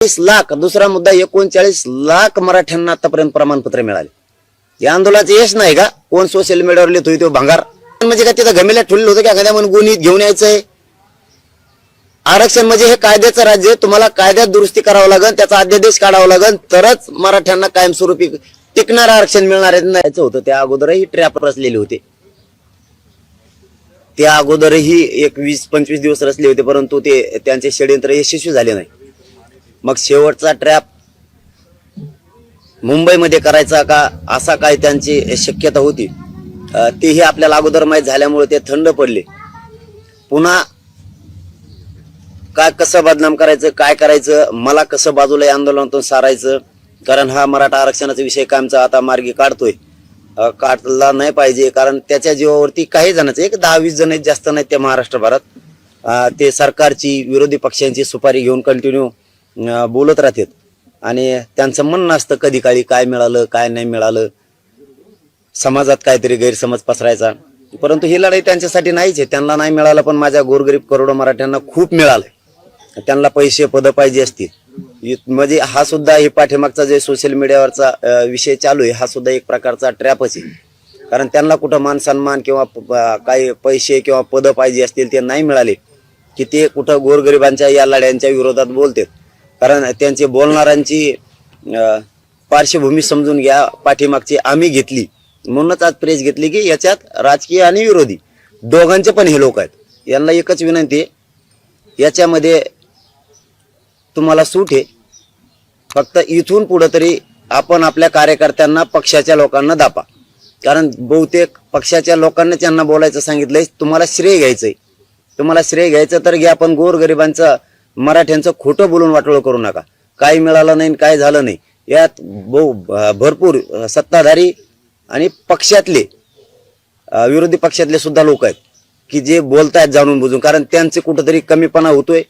चाळीस लाख दुसरा मुद्दा एकोणचाळीस लाख मराठ्यांना आतापर्यंत प्रमाणपत्र मिळाले. या आंदोलनाचं यश नाही का? कोण सोशल मीडियावर लिहितोय तो भांगार? म्हणजे का तिथं गमेला ठेवलेलं होतं का एखाद्या म्हणून गुन्हे घेऊन यायचंय? आरक्षण म्हणजे हे कायद्याचं राज्य आहे. तुम्हाला कायद्यात दुरुस्ती करावं लागेल त्याचा अध्यादेश काढावा लागेल तरच मराठ्यांना कायमस्वरूपी टिकणार आरक्षण मिळणार आहे. होतं. त्या अगोदरही ट्रॅप रचलेले होते. त्या अगोदरही एक वीस पंचवीस दिवस रचले होते परंतु ते त्यांचे षडयंत्र यशस्वी झाले नाही. मग शेवटचा ट्रॅप मुंबईमध्ये करायचा का? असा काय त्यांची शक्यता होती. तीही तेही आपल्याला अगोदर माहीत झाल्यामुळे ते थंड पडले. पुन्हा काय कसं बदनाम करायचं काय करायचं मला कसं बाजूला या आंदोलनातून सारायचं? कारण हा मराठा आरक्षणाचा विषय कायमचा आता मार्गी काढतोय. काढला नाही पाहिजे कारण त्याच्या जीवावरती काही जणांचं एक दहा वीस जण जास्त नाहीत त्या महाराष्ट्रभरात ते सरकारची विरोधी पक्षांची सुपारी घेऊन कंटिन्यू बोलत राहतात. आणि त्यांचं म्हणणं असतं कधी काळी काय मिळालं काय नाही मिळालं. समाजात काहीतरी गैरसमज पसरायचा. परंतु ही लढाई त्यांच्यासाठी नाहीच आहे. त्यांना नाही मिळालं पण माझ्या गोरगरीब करोडो मराठ्यांना खूप मिळालंय. त्यांना पैसे पदं पाहिजे असतील. इ- म्हणजे हा सुद्धा हे पाठीमागचा जे सोशल मीडियावरचा विषय चालू आहे हा सुद्धा एक प्रकारचा ट्रॅपच आहे. कारण त्यांना कुठं मान सन्मान किंवा प- काही पैसे किंवा पदं पाहिजे असतील ते नाही मिळाले की ते कुठं गोरगरिबांच्या या लढ्यांच्या विरोधात बोलतात. कारण त्यांचे बोलणाऱ्यांची अं, पार्श्वभूमी समजून घ्या पाठीमागची आम्ही घेतली. म्हणूनच आज प्रेस घेतली की याच्यात राजकीय आणि विरोधी. दोघांचे पण हे लोक आहेत. यांना एकच विनंती आहे. याच्यामध्ये तुम्हाला सूट आहे. फक्त इथून पुढं तरी आपण आपल्या कार्यकर्त्यांना पक्षाच्या लोकांना दापा. कारण बहुतेक पक्षाच्या लोकांना त्यांना बोलायचं सांगितलंय. तुम्हाला श्रेय घ्यायचंय. तुम्हाला श्रेय घ्यायचं तर घ्या पण गोरगरिबांचं मराठ्यांचं खोटं बोलून वाटोळं करू नका. काय मिळालं नाही आणि काय झालं नाही. यात बहु भरपूर सत्ताधारी आणि पक्षातले विरोधी पक्षातले सुद्धा लोक आहेत की जे बोलतायत जाणून बुजून. कारण त्यांचे कुठंतरी कमीपणा होतोय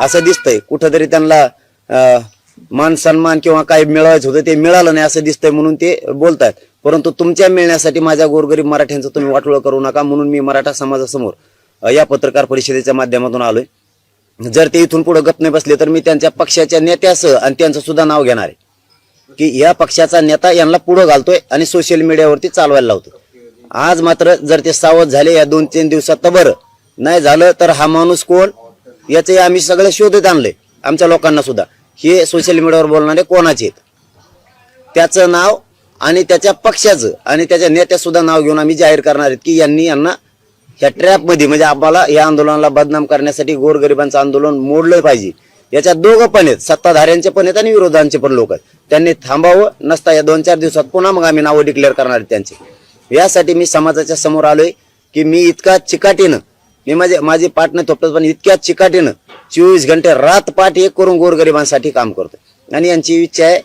असं दिसतंय. कुठंतरी त्यांना मान सन्मान किंवा काही मिळवायचं होतं ते मिळालं नाही असं दिसतंय म्हणून ते बोलतात परंतु तुमच्या मिळण्यासाठी माझ्या गोरगरीब मराठ्यांचं तुम्ही वाटोळं करू नका म्हणून मी मराठा समाजासमोर या पत्रकार परिषदेच्या माध्यमातून आलोय. जर ते इथून पुढे गप नाही बसले तर मी त्यांच्या पक्षाच्या नेत्यासह आणि त्यांचं सुद्धा नाव घेणार आहे. की या पक्षाचा नेता यांना पुढे घालतोय आणि सोशल मीडियावरती चालवायला लावतो आज मात्र जर ते सावध झाले या दोन तीन दिवसात तर बरं. नाही झालं तर हा माणूस कोण? याचे आम्ही सगळे शोधत आणले आमच्या लोकांना सुद्धा. हे सोशल मीडियावर बोलणारे कोणाचे आहेत? त्याचं नाव आणि त्याच्या पक्षाचं आणि त्याच्या नेत्यासुद्धा नाव घेऊन आम्ही जाहीर करणार आहेत की यांनी यांना ह्या ट्रॅपमध्ये म्हणजे आम्हाला या आंदोलनाला बदनाम करण्यासाठी गोरगरिबांचं आंदोलन मोडलं पाहिजे. याच्यात दोघं पण आहेत. सत्ताधाऱ्यांचे पण आहेत आणि विरोधांचे पण लोक आहेत. त्यांनी थांबावं नसता या दोन चार दिवसात पुन्हा मग आम्ही नावं डिक्लेअर करणार आहेत त्यांचे. यासाठी मी समाजाच्या समोर आलोय की मी इतका चिकाटीनं मी माझे माझे पाटणं थोपटत पण इतक्या चिकाटीनं चोवीस घंटे रात पाठ एक करून गोरगरिबांसाठी काम करतो आणि यांची इच्छा आहे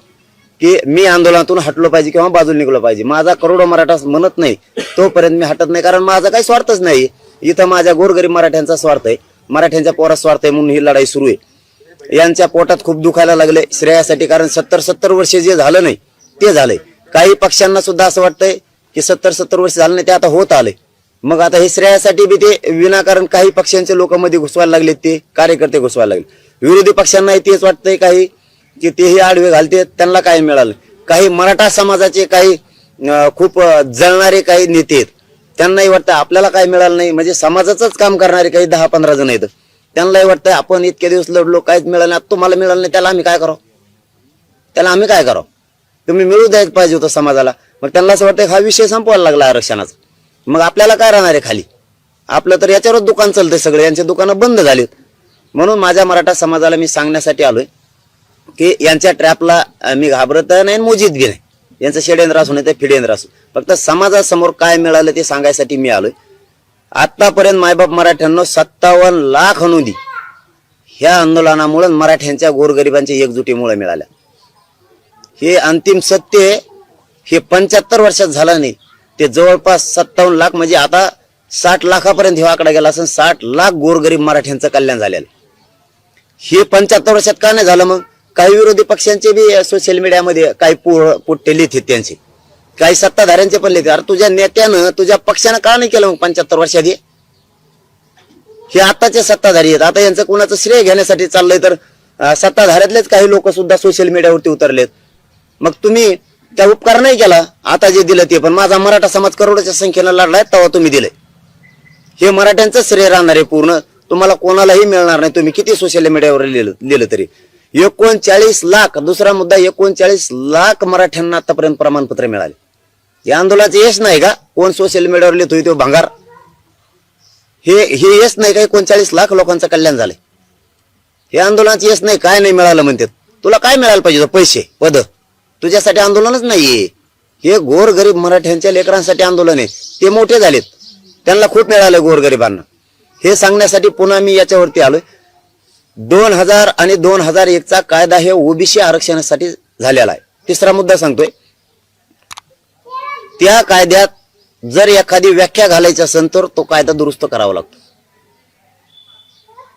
की मी आंदोलनातून हटलो पाहिजे किंवा बाजूला निघलो पाहिजे. माझा करोडो मराठा म्हणत नाही तोपर्यंत मी हटत नाही कारण माझा काही स्वार्थच नाही. इथं माझ्या गोरगरीब मराठ्यांचा स्वार्थ आहे. मराठ्यांच्या पोरा स्वार्थ आहे म्हणून ही लढाई सुरू आहे. यांच्या पोटात खूप दुखायला लागले श्रेयासाठी कारण सत्तर सत्तर वर्ष जे झालं नाही ते झालंय. काही पक्षांना सुद्धा असं वाटतंय की सत्तर सत्तर वर्ष झालं नाही ते आता होत आले मग आता हे श्रेयासाठी बी ते विनाकारण काही पक्षांचे लोकांमध्ये घुसवायला लागले ते कार्यकर्ते घुसवायला लागले. विरोधी पक्षांनाही तेच वाटतंय काही. की तेही आडवे घालते त्यांना काय मिळालं? काही मराठा समाजाचे काही खूप जळणारे काही नेते आहेत. त्यांनाही वाटतं आपल्याला काय मिळालं नाही. म्हणजे समाजाचंच काम करणारे काही दहा पंधरा जण आहेत. त्यांनाही वाटतं आपण इतके दिवस लढलो काहीच मिळालं नाही. तुम्हाला मिळालं नाही त्याला आम्ही काय करावं? त्याला आम्ही काय करावं? तुम्ही मिळू द्यायच पाहिजे होतं समाजाला. मग त्यांना असं वाटतं हा विषय संपवायला लागला आरक्षणाचा. मग आपल्याला काय राहणार आहे खाली? आपलं तर याच्यावरच दुकान चालतंय सगळे. यांचे दुकानं बंद झालीत. म्हणून माझ्या मराठा समाजाला मी सांगण्यासाठी आलोय. की यांच्या ट्रॅपला मी घाबरत नाही मोजीत बी नाही. यांचं षडेंद्र असू नाही ते फिडेंद्र असू फक्त समाजासमोर काय मिळालं ते सांगायसाठी मी आलोय. आतापर्यंत मायबाप मराठ्यांना सत्तावन्न लाख अनुदी. ह्या आंदोलनामुळे मराठ्यांच्या गोरगरिबांच्या एकजुटीमुळे मिळाल्या. हे अंतिम सत्य आहे. हे पंच्याहत्तर वर्षात झालं नाही. ते जवळपास सत्तावन्न लाख म्हणजे आता साठ लाखापर्यंत हे आकडा गेला असं साठ लाख गोरगरीब मराठ्यांचं कल्याण झालेलं हे पंच्याहत्तर वर्षात का नाही झालं मग? काही विरोधी पक्षांचे बी सोशल मीडियामध्ये काही पु- पुट्टे लिहित आहेत त्यांचे. काही सत्ताधाऱ्यांचे पण लिहित अरे तुझ्या नेत्यानं तुझ्या पक्षानं का नाही केलं मग पंच्याहत्तर वर्षात हे हे आताचे सत्ताधारी आहेत. आता यांचं कुणाचं श्रेय घेण्यासाठी चाललंय तर सत्ताधाऱ्यातलेच काही लोक सुद्धा सोशल मीडियावरती उतरलेत. मग तुम्ही त्या उपकार नाही केला? आता जे दिलं ते पण. माझा मराठा समाज करोडच्या संख्येनं लढलाय तेव्हा तुम्ही दिले हे मराठ्यांचं श्रेय राहणार आहे पूर्ण. तुम्हाला कोणालाही मिळणार नाही. तुम्ही किती सोशल मीडियावर लिहिलं लिहिलं तरी. एकोणचाळीस लाख दुसरा मुद्दा एकोणचाळीस लाख मराठ्यांना आतापर्यंत प्रमाणपत्र मिळाले. या आंदोलनाचं यश नाही का? कोण सोशल मीडियावर लिहितोय तो भांगार? हे हे यश नाही का? एकोणचाळीस लाख लोकांचं कल्याण झालंय. हे आंदोलनाचं यश नाही काय नाही मिळालं म्हणतात. तुला काय मिळायला पाहिजे पैसे पद. तुझ्यासाठी आंदोलनच नाहीये. हे गोरगरीब मराठ्यांच्या लेकरांसाठी आंदोलन आहे. ते मोठे झालेत. त्यांना खूप मिळालं गोरगरिबांना. हे सांगण्यासाठी पुन्हा मी याच्यावरती आलोय. दोन हजार आणि दोन हजार एकचा कायदा हे ओबीसी आरक्षणासाठी झालेला आहे तिसरा मुद्दा सांगतोय त्या कायद्यात जर एखादी व्याख्या घालायची असेल तर तो कायदा दुरुस्त करावा लागतो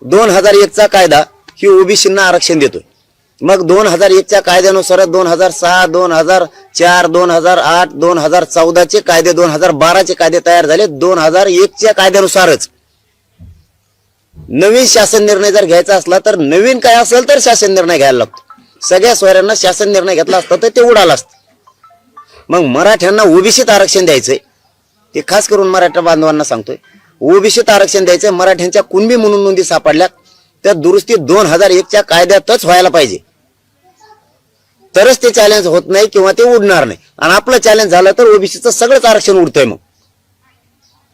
दोन हजार एकचा कायदा ही ओबीसींना आरक्षण देतोय मग दोन हजार एकच्या कायद्यानुसार दोन हजार सहा दोन हजार चार दोन हजार आठ दोन हजार चौदाचे कायदे दोन हजार बाराचे कायदे तयार झाले दोन हजार एकच्या कायद्यानुसारच नवीन शासन निर्णय जर घ्यायचा असला तर नवीन काय असेल तर शासन निर्णय घ्यायला लागतो. सगळ्या सोयऱ्यांना शासन निर्णय घेतला असता तर ते उडालं असतं. मग मराठ्यांना ओबीसीत आरक्षण द्यायचंय. ते खास करून मराठा बांधवांना सांगतोय. ओबीसीत आरक्षण द्यायचंय मराठ्यांच्या कुणबी म्हणून नोंदी सापडल्या त्या दुरुस्ती दोन हजार एकच्या कायद्यातच व्हायला पाहिजे. तरच ते चॅलेंज होत नाही किंवा ते उडणार नाही. आणि आपलं चॅलेंज झालं तर ओबीसीचं सगळंच आरक्षण उडतंय मग.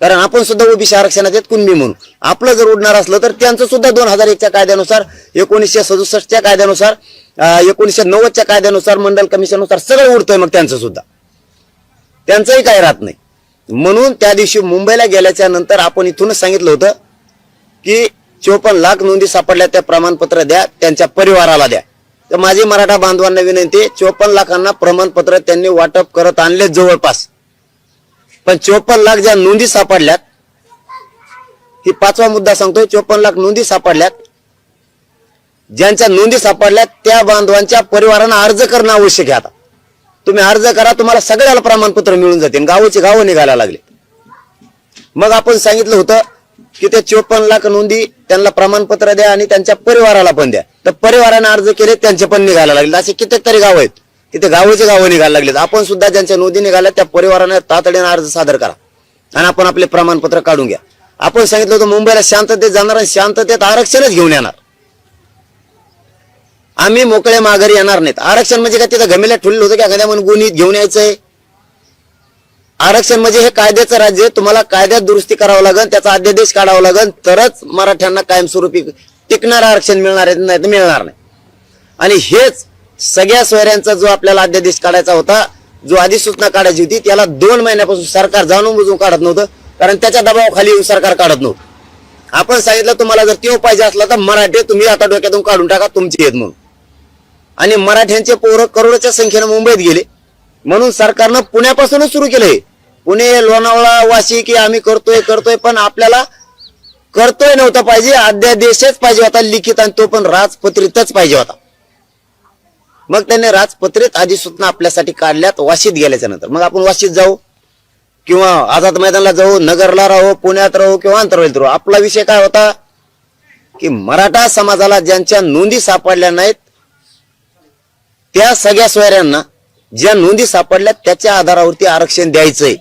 कारण आपण सुद्धा ओबीसी आरक्षणात येत कुणबी म्हणून. आपलं जर उडणार असलं तर त्यांचं सुद्धा दोन हजार एकच्या कायद्यानुसार एकोणीसशे सदुसष्टच्या कायद्यानुसार एकोणीसशे नव्वदच्या कायद्यानुसार मंडल कमिशननुसार सगळं उडतंय मग त्यांचं सुद्धा. त्यांचंही काही राहत नाही. म्हणून त्या दिवशी मुंबईला गेल्याच्यानंतर आपण इथूनच सांगितलं होतं की चोपन्न लाख नोंदी सापडल्या त्या प्रमाणपत्र द्या त्यांच्या परिवाराला द्या. तर माझी मराठा बांधवांना विनंती चोपन्न लाखांना प्रमाणपत्र त्यांनी वाटप करत आणले जवळपास. पण चोपन्न लाख ज्या नोंदी सापडल्यात ही पाचवा मुद्दा सांगतो चोपन्न लाख नोंदी सापडल्यात. ज्यांच्या नोंदी सापडल्यात त्या बांधवांच्या परिवारांना अर्ज करणं आवश्यक आहे आता. तुम्ही अर्ज करा तुम्हाला सगळ्याला प्रमाणपत्र मिळून जातील गावाची गावं निघायला लागले. मग आपण सांगितलं होतं की ते चोपन्न लाख नोंदी त्यांना प्रमाणपत्र द्या आणि त्यांच्या परिवाराला पण द्या. तर परिवाराने अर्ज केले त्यांचे पण निघायला लागले. असे कित्येक तरी गाव आहेत. तिथे गावचे गावं निघायला लागलेत. आपण सुद्धा ज्यांच्या नोंदी निघाल्या त्या परिवाराने तातडीने अर्ज सादर करा. आणि आपण आपले प्रमाणपत्र काढून घ्या. आपण सांगितलं होतं मुंबईला शांततेत जाणार आणि शांततेत आरक्षणच घेऊन येणार. आम्ही मोकळे माघारी येणार नाहीत. आरक्षण म्हणजे काय? तिथं घमेल्या ठुलेलं होतं की एखाद्या म्हणून गुन्हे घेऊन यायचंय. आरक्षण म्हणजे हे कायद्याचं राज्य आहे. तुम्हाला कायद्यात दुरुस्ती करावं लागेल त्याचा अध्यादेश काढावा लागेल. तरच मराठ्यांना कायमस्वरूपी टिकणार आरक्षण मिळणार आहे नाही तर मिळणार नाही. आणि हेच सगळ्या सोयऱ्यांचा जो आपल्याला अध्यादेश काढायचा होता जो अधिसूचना काढायची होती त्याला दोन महिन्यापासून सरकार जाणून बुजून काढत नव्हतं कारण त्याच्या दबावाखाली येऊन सरकार काढत नव्हतं. आपण सांगितलं तुम्हाला जर तो पाहिजे असला तर मराठे तुम्ही आता डोक्यातून काढून टाका तुमची येत म्हणून. आणि मराठ्यांचे पोरं करोडच्या संख्येनं मुंबईत गेले. म्हणून सरकारनं पुण्यापासूनच सुरू केलंय. पुणे लोणावळा वाशी की आम्ही करतोय करतोय पण आपल्याला करतोय नव्हता पाहिजे अध्यादेशच पाहिजे होता लिखित आणि तो पण राजपत्रितच पाहिजे होता. मग त्यांनी राजपत्रित अधिसूचना आपल्यासाठी काढल्यात वाशीत गेल्याच्यानंतर. मग आपण वाशीत जाऊ? किंवा आझाद मैदानला जाऊ नगरला राहू पुण्यात राहू किंवा अंतरवाईत राहू? आपला विषय काय होता? की मराठा समाजाला ज्यांच्या नोंदी सापडल्या नाहीत त्या सगळ्या सोयऱ्यांना ज्या नोंदी सापडल्या त्याच्या आधारावरती आरक्षण द्यायचंय.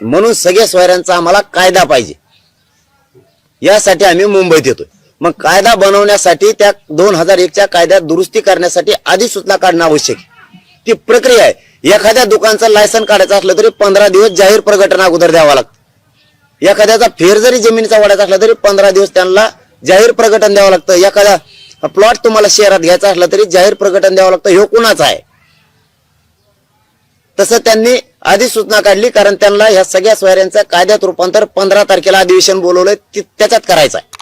म्हणून सगळ्या सोयऱ्यांचा आम्हाला कायदा पाहिजे. यासाठी आम्ही मुंबईत येतोय. मग कायदा बनवण्यासाठी त्या दोन हजार एकच्या कायद्यात दुरुस्ती करण्यासाठी अधिसूचना काढणं आवश्यक. ती प्रक्रिया आहे. एखाद्या दुकानचं लायसन काढायचं असलं तरी पंधरा दिवस जाहीर प्रकटना अगोदर द्यावा लागतं. एखाद्याचा फेर जरी जमिनीचा वाढायचा असला तरी पंधरा दिवस त्यांना जाहीर प्रकटन द्यावं लागतं. एखादा प्लॉट तुम्हाला शहरात घ्यायचा असला तरी जाहीर प्रकटन द्यावं लागतं. हे कुणाचं आहे? तसं त्यांनी अधिसूचना काढली कारण त्यांना ह्या सगळ्या सोयऱ्यांचं कायद्यात रूपांतर पंधरा तारखेला अधिवेशन बोलवलंय त्याच्यात करायचं आहे.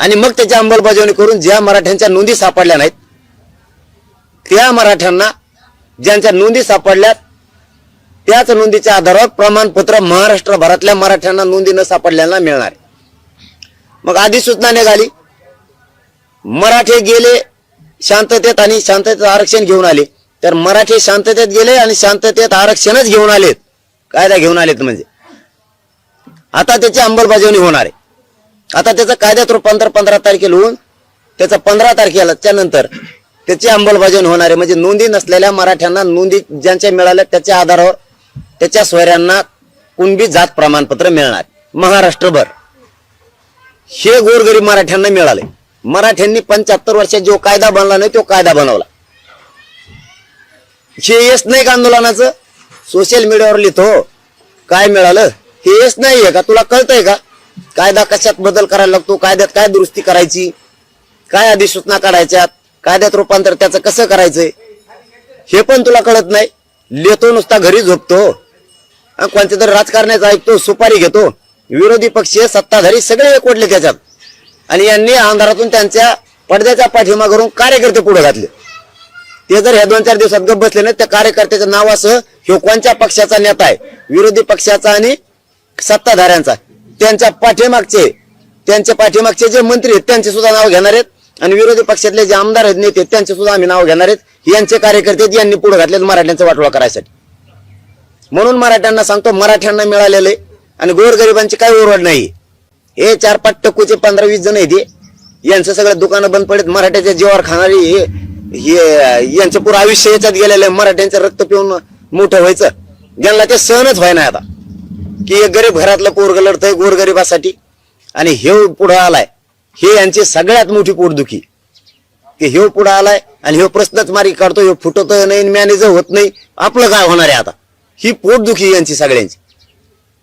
आणि मग त्याची अंमलबजावणी करून ज्या मराठ्यांच्या नोंदी सापडल्या नाहीत त्या मराठ्यांना ज्यांच्या नोंदी सापडल्यात त्याच नोंदीच्या आधारावर प्रमाणपत्र महाराष्ट्रभरातल्या मराठ्यांना नोंदी न सापडल्याला मिळणार आहे. मग अधिसूचना निघाली. मराठे गेले शांततेत आणि शांततेत आरक्षण घेऊन आले. तर मराठे शांततेत गेले आणि शांततेत आरक्षणच घेऊन आलेत. कायदा घेऊन आलेत म्हणजे. आता त्याची अंमलबजावणी होणार आहे. आता त्याचं कायद्यात रूपांतर पंधरा तारखेला होऊन त्याचा पंधरा तारखेला त्यानंतर त्याची अंमलबजावणी होणार आहे. म्हणजे नोंदी नसलेल्या मराठ्यांना नोंदी ज्यांच्या मिळाल्या त्याच्या आधारावर त्याच्या सोयऱ्यांना कुणबी जात प्रमाणपत्र मिळणार. महाराष्ट्रभर. हे गोरगरीब मराठ्यांना मिळाले. मराठ्यांनी पंच्याहत्तर वर्षात जो कायदा बनला नाही तो कायदा बनवला. हे येस नाही का आंदोलनाचं? सोशल मीडियावर लिहितो काय मिळालं? हे येस नाहीये का? तुला कळतंय का? कायदा कशात बदल करायला लागतो? कायद्यात काय दुरुस्ती करायची? काय अधिसूचना काढायच्यात? कायद्यात रूपांतर त्याचं कसं करायचंय? हे पण तुला कळत नाही? लेतो नुसता घरी झोपतो. कोणत्या तरी राजकारण्याचं ऐकतो सुपारी घेतो. विरोधी पक्ष सत्ताधारी सगळे एकवटले त्याच्यात. आणि यांनी आमदारातून त्यांच्या पडद्याच्या करून कार्यकर्ते पुढे घातले. ते जर ह्या दोन चार दिवसात गप बसले नाही त्या कार्यकर्त्याच्या नावासह ह्यो कोणत्या पक्षाचा नेता आहे? विरोधी पक्षाचा आणि सत्ताधाऱ्यांचा. त्यांच्या पाठीमागचे त्यांच्या पाठीमागचे जे मंत्री आहेत त्यांचे सुद्धा नाव घेणार आहेत. आणि विरोधी पक्षातले जे आमदार आहेत नेते त्यांचे सुद्धा आम्ही नाव घेणार आहेत. यांचे कार्यकर्ते आहेत, यांनी पुढे घातले मराठ्यांचा वाटोळा करायसाठी. म्हणून मराठ्यांना सांगतो मराठ्यांना मिळालेले आणि गोरगरिबांची काही ओरड नाही. हे चार पाच टक्कूचे पंधरा वीस जण आहेत यांचं सगळं दुकानं बंद पडत मराठ्याच्या जीवावर खाणारी हे यांचं पुरं आयुष्य याच्यात गेलेलं आहे. मराठ्यांचं रक्त पिऊन मोठं व्हायचं. ज्यांना ते सहनच व्हायना आता. की एक गरीब घरातलं पोरग लढतंय गोरगरिबासाठी. आणि हे पुढं आलाय. हे यांची सगळ्यात मोठी पोटदुखी. की ह्यो पुढं आलाय आणि ह्यो प्रश्नच मारी काढतो ह्यो फुटत नाही मॅनेज होत नाही. आपलं काय होणार आहे आता? ही पोटदुखी यांची सगळ्यांची.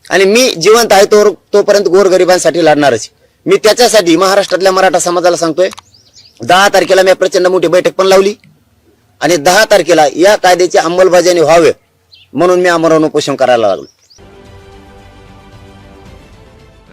आणि मी जिवंत आहे तो तोपर्यंत गोरगरिबांसाठी लढणारच. मी त्याच्यासाठी महाराष्ट्रातल्या मराठा समाजाला सांगतोय दहा तारखेला मी प्रचंड मोठी बैठक पण लावली. आणि दहा तारखेला या कायद्याची अंमलबजावणी व्हावे म्हणून मी आमरण उपोषण करायला लागलो.